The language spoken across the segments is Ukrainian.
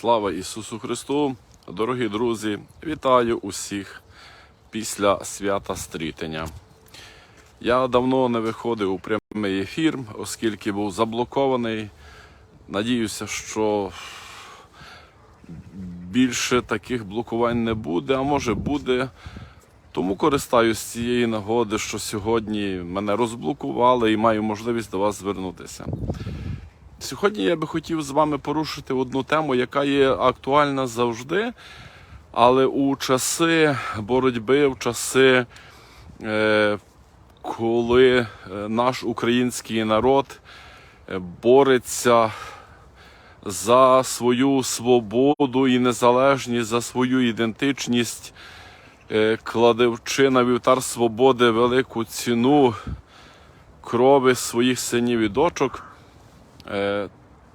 Слава Ісусу Христу! Дорогі друзі, вітаю усіх після свята стрітення. Я давно не виходив у прямий ефір, оскільки був заблокований. Надіюся, що більше таких блокувань не буде, а може буде. Тому користаюсь цієї нагоди, що сьогодні мене розблокували і маю можливість до вас звернутися. Сьогодні я би хотів з вами порушити одну тему, яка є актуальна завжди, але у часи боротьби, в часи, е, коли е, наш український народ е, бореться за свою свободу і незалежність, за свою ідентичність, кладевчи на вівтар свободи велику ціну крови своїх синів і дочок. Е,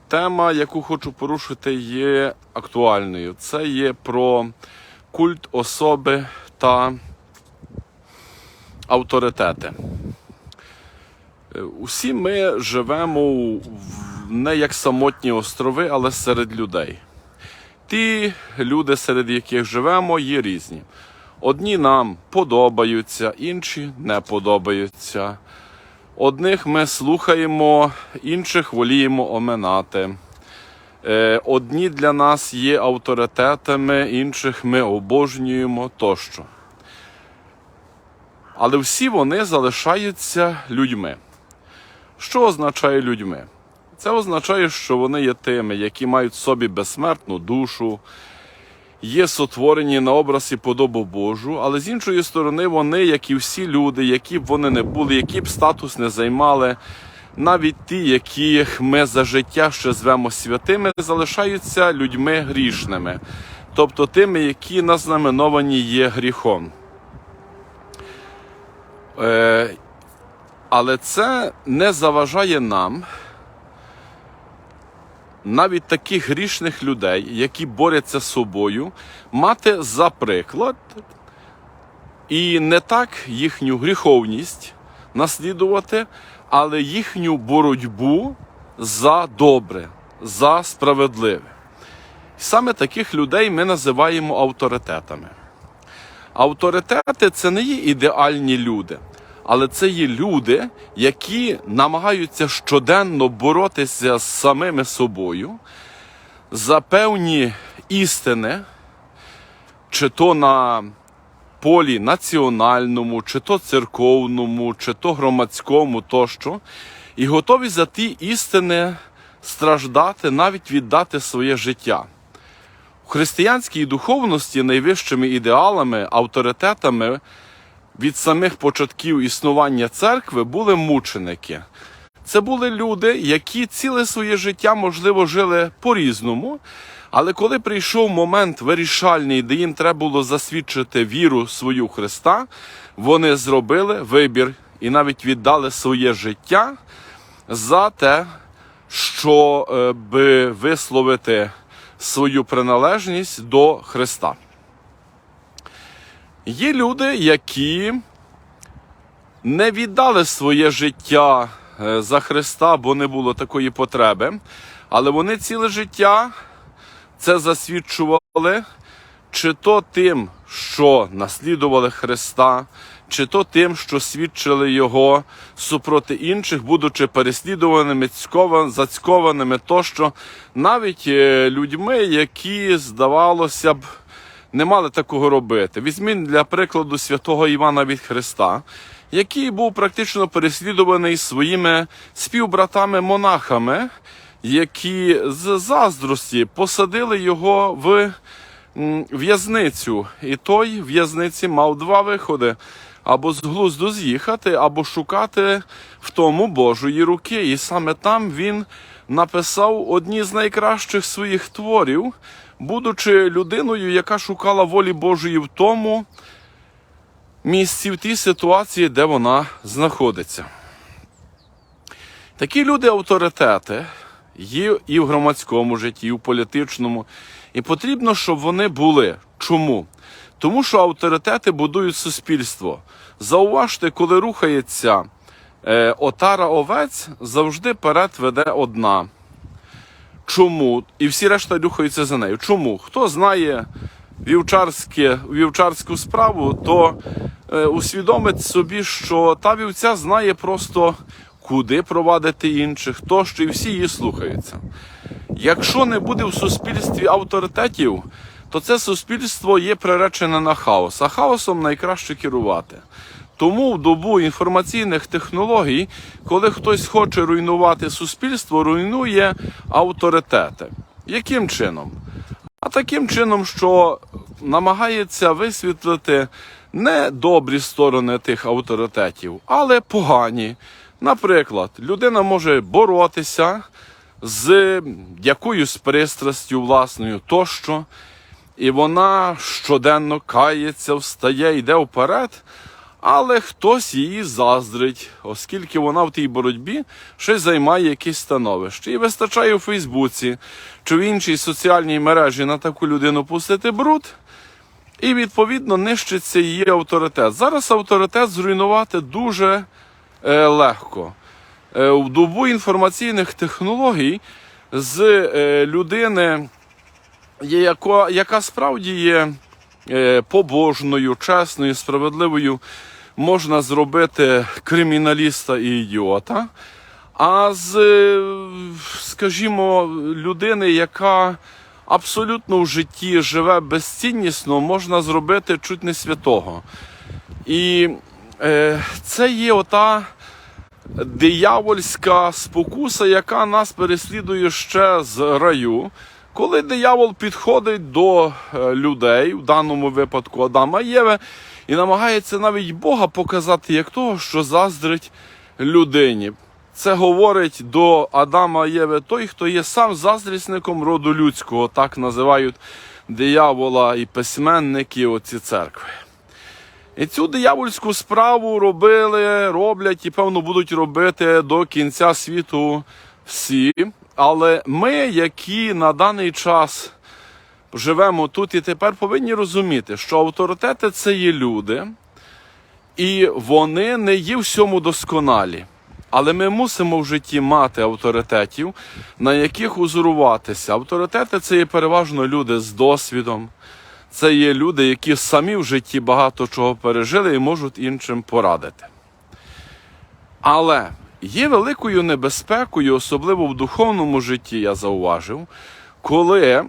Тема, яку хочу порушити, є актуальною. Це є про культ особи та авторитети. Е, Усі ми живемо не як самотні острови, але серед людей. Ті люди, серед яких живемо, є різні. Одні нам подобаються, інші не подобаються. Одних ми слухаємо, інших воліємо оминати. Е, Одні для нас є авторитетами, інших ми обожнюємо тощо. Але всі вони залишаються людьми. Що означає людьми? Це означає, що вони є тими, які мають в собі безсмертну душу, є сотворені на образ і подобу Божу, але з іншої сторони, вони, як і всі люди, які б вони не були, які б статус не займали, навіть ті, яких ми за життя ще звемо святими, залишаються людьми грішними, тобто тими, які назнаменовані є гріхом. Е, але це не заважає нам навіть таких грішних людей, які борються з собою, мати за приклад і не так їхню гріховність наслідувати, але їхню боротьбу за добре, за справедливе. Саме таких людей ми називаємо авторитетами. Авторитети це не є ідеальні люди, але це є люди, які намагаються щоденно боротися з самими собою за певні істини, чи то на полі національному, чи то церковному, чи то громадському тощо, і готові за ті істини страждати, навіть віддати своє життя. У християнській духовності найвищими ідеалами, авторитетами від самих початків існування церкви були мученики. Це були люди, які ціле своє життя, можливо, жили по-різному. Але коли прийшов момент вирішальний, де їм треба було засвідчити віру свою Христа, вони зробили вибір і навіть віддали своє життя за те, що е, висловити свою приналежність до Христа. Є люди, які не віддали своє життя е, за Христа, бо не було такої потреби, але вони ціле життя це засвідчували, чи то тим, що наслідували Христа, чи то тим, що свідчили Його супроти інших, будучи переслідуваними, цькова- зацькованими тощо, навіть е, людьми, які, здавалося б, не мали такого робити. Візьміть для прикладу святого Івана від Христа, який був практично переслідуваний своїми співбратами-монахами, які з заздрості посадили його в в'язницю. І той в'язниці мав два виходи: або з глузду з'їхати, або шукати в тому Божої руки. І саме там він написав одні з найкращих своїх творів, будучи людиною, яка шукала волі Божої в тому місці, в тій ситуації, де вона знаходиться. Такі люди авторитети є і в громадському житті, і в політичному. І потрібно, щоб вони були. Чому? Тому що авторитети будують суспільство. Зауважте, коли рухається е, отара овець, завжди перед веде одна. Чому? І всі решта рухаються за нею. Чому? Хто знає вівчарське, вівчарську справу, то е, усвідомить собі, що та вівця знає просто, куди провадити інших, тощо, і всі її слухаються. Якщо не буде в суспільстві авторитетів, то це суспільство є приречене на хаос, а хаосом найкраще керувати. Тому в добу інформаційних технологій, коли хтось хоче руйнувати суспільство, руйнує авторитети. Яким чином? А таким чином, що намагається висвітлити не добрі сторони тих авторитетів, але погані. Наприклад, людина може боротися з якоюсь пристрастю власною тощо, і вона щоденно кається, встає, йде вперед, але хтось її заздрить, оскільки вона в тій боротьбі щось займає якесь становище. І вистачає у Фейсбуці чи в іншій соціальній мережі на таку людину пустити бруд, і відповідно нищиться її авторитет. Зараз авторитет зруйнувати дуже е, легко. Е, в добу інформаційних технологій з е, людини, яка, яка справді є е, побожною, чесною, справедливою, можна зробити криміналіста і ідіота. А з, е, скажімо, людини, яка абсолютно в житті живе безціннісно, можна зробити чуть не святого. І е, це є ота диявольська спокуса, яка нас переслідує ще з раю. Коли диявол підходить до е, людей, в даному випадку Адама Єви, і намагається навіть Бога показати як того, що заздрить людині. Це говорить до Адама Єви той, хто є сам заздрісником роду людського, так називають диявола і письменники оці церкви. І цю диявольську справу робили, роблять і, певно, будуть робити до кінця світу всі. Але ми, які на даний час живемо тут і тепер, повинні розуміти, що авторитети це є люди, і вони не є всьому досконалі. Але ми мусимо в житті мати авторитетів, на яких узуруватися. Авторитети це є переважно люди з досвідом. Це є люди, які самі в житті багато чого пережили і можуть іншим порадити. Але є великою небезпекою, особливо в духовному житті, я зауважив, коли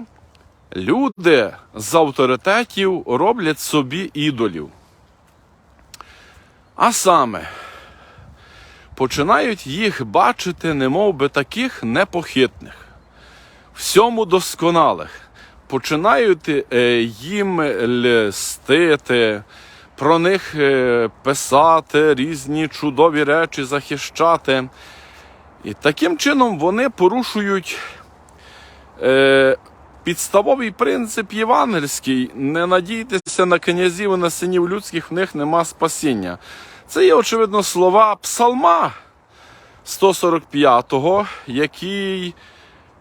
люди з авторитетів роблять собі ідолів. А саме, починають їх бачити, немов би таких непохитних, всьому досконалих починають е, їм льстити, про них е, писати різні чудові речі, захищати. І таким чином вони порушують е, підставовий принцип євангельський: не надійтеся на князів і на синів людських, в них нема спасіння. Це є, очевидно, слова псалма 145-го, який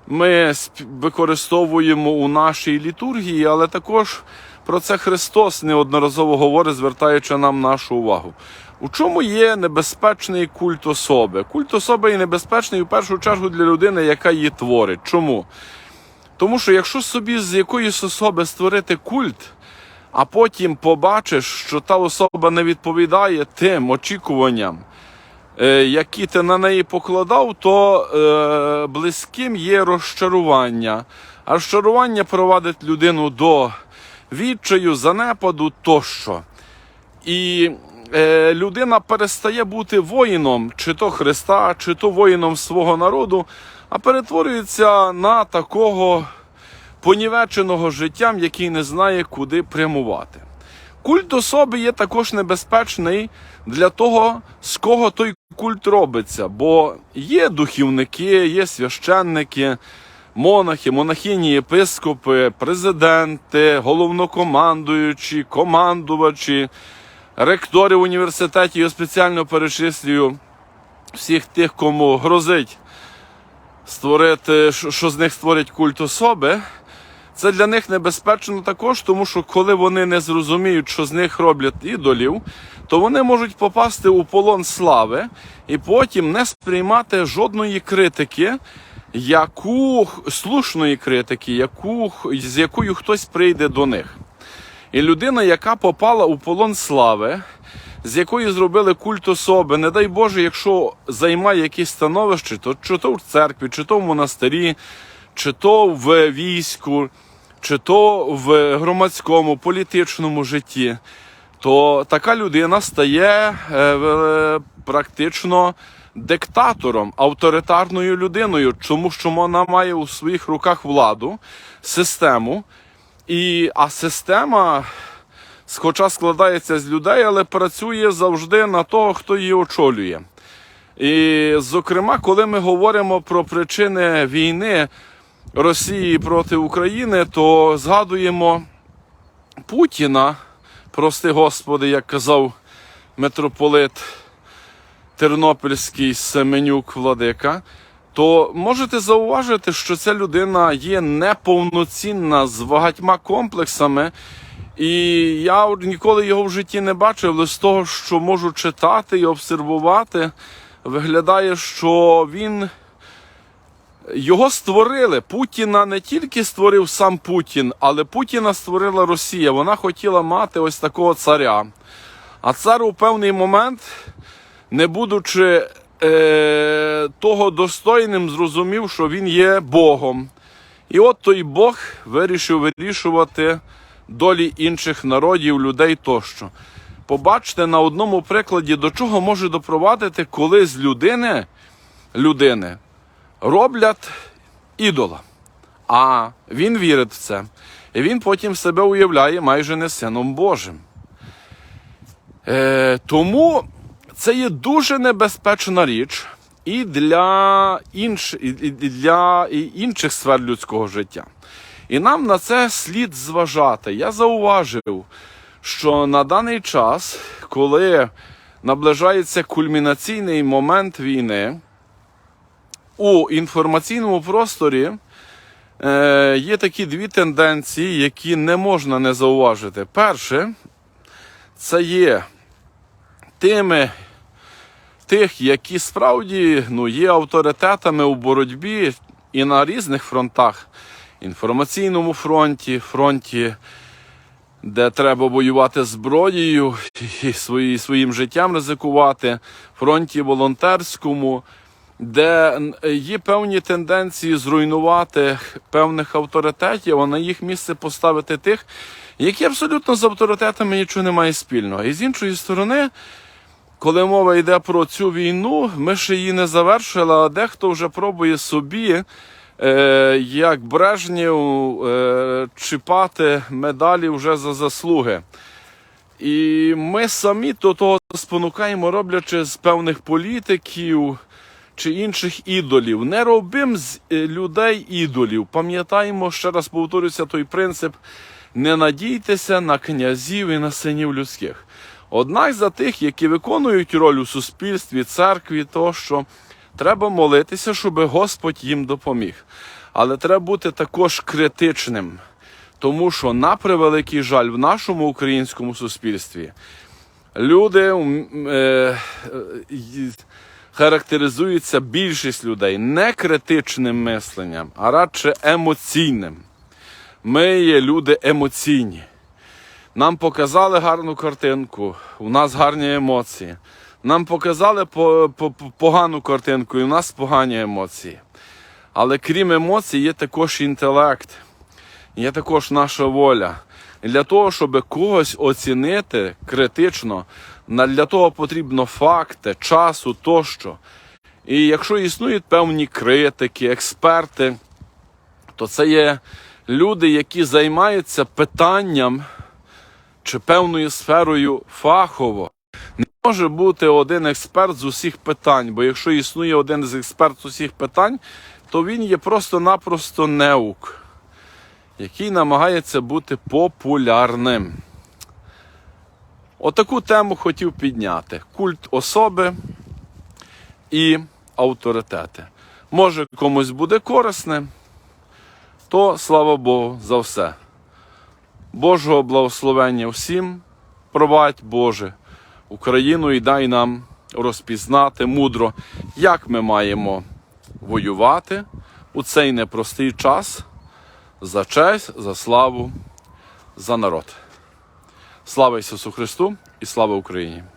ми використовуємо у нашій літургії, але також про це Христос неодноразово говорить, звертаючи нам нашу увагу. У чому є небезпечний культ особи? Культ особи є небезпечний в першу чергу для людини, яка її творить. Чому? Тому що якщо собі з якоїсь особи створити культ, а потім побачиш, що та особа не відповідає тим очікуванням, е, які ти на неї покладав, то е, близьким є розчарування. А розчарування провадить людину до відчаю, занепаду тощо. І е, людина перестає бути воїном, чи то Христа, чи то воїном свого народу, а перетворюється на такого понівеченого життям, який не знає, куди прямувати. Культ особи є також небезпечний для того, з кого той культ робиться, бо є духівники, є священники, монахи, монахині, єпископи, президенти, головнокомандуючі, командувачі, ректори університетів. Я спеціально перечислюю всіх тих, кому грозить створити, що з них створять культ особи. Це для них небезпечно також, тому що коли вони не зрозуміють, що з них роблять ідолів, то вони можуть попасти у полон слави і потім не сприймати жодної критики яку слушної критики, яку, з якою хтось прийде до них. І людина, яка попала у полон слави, з якої зробили культ особи, не дай Боже, якщо займає якесь становище, то чи то в церкві, чи то в монастирі, чи то в війську, чи то в громадському, політичному житті, то така людина стає е, в- практично диктатором, авторитарною людиною, тому що вона має у своїх руках владу, систему. І, а система, хоча складається з людей, але працює завжди на того, хто її очолює. І, зокрема, коли ми говоримо про причини війни Росії проти України, то згадуємо Путіна, прости Господи, як казав митрополит Тернопільський Семенюк Владика, то можете зауважити, що ця людина є неповноцінна з багатьма комплексами. І я ніколи його в житті не бачив, але з того, що можу читати і обсервувати, виглядає, що він його створили. Путіна не тільки створив сам Путін, але Путіна створила Росія. Вона хотіла мати ось такого царя. А цар у певний момент, не будучи е, того достойним, зрозумів, що він є Богом. І от той Бог вирішив вирішувати долі інших народів, людей тощо. Побачте на одному прикладі, до чого може допровадити, коли з людини, людини роблять ідола. А він вірить в це. І він потім себе уявляє майже не сином Божим. Е, тому це є дуже небезпечна річ і для, інш, і для інших сфер людського життя. І нам на це слід зважати. Я зауважив, що на даний час, коли наближається кульмінаційний момент війни, у інформаційному просторі е, є такі дві тенденції, які не можна не зауважити. Перше, це є тими тих, які справді ну, є авторитетами у боротьбі і на різних фронтах. Інформаційному фронті, фронті, де треба воювати зброєю і свої, своїм життям ризикувати, фронті волонтерському, де є певні тенденції зруйнувати певних авторитетів, а на їх місце поставити тих, які абсолютно з авторитетами нічого не мають спільного. І з іншої сторони, коли мова йде про цю війну, ми ще її не завершили, а дехто вже пробує собі, як Брежнєв, е, чіпати медалі вже за заслуги. І ми самі до того спонукаємо, роблячи з певних політиків чи інших ідолів. Не робимо з е, людей ідолів. Пам'ятаємо, ще раз повторюся, той принцип: не надійтеся на князів і на синів людських. Однак за тих, які виконують роль у суспільстві, церкві, тощо, треба молитися, щоб Господь їм допоміг. Але треба бути також критичним, тому що, на превеликий жаль, в нашому українському суспільстві люди е, е, характеризуються більшість людей не критичним мисленням, а радше емоційним. Ми є люди емоційні. Нам показали гарну картинку, у нас гарні емоції. Нам показали по, по, по- погану картинку, і у нас погані емоції. Але крім емоцій, є також інтелект, є також наша воля. І для того, щоб когось оцінити критично, для того потрібно факти, часу тощо. І якщо існують певні критики, експерти, то це є люди, які займаються питанням чи певною сферою фахово. Не може бути один експерт з усіх питань, бо якщо існує один з експерт з усіх питань, то він є просто-напросто неук, який намагається бути популярним. Отаку тему хотів підняти: культ особи і авторитети. Може комусь буде корисне, то слава Богу за все. Божого благословення всім, провадь Боже, Україну і дай нам розпізнати мудро, як ми маємо воювати у цей непростий час за честь, за славу, за народ. Слава Ісусу Христу і слава Україні!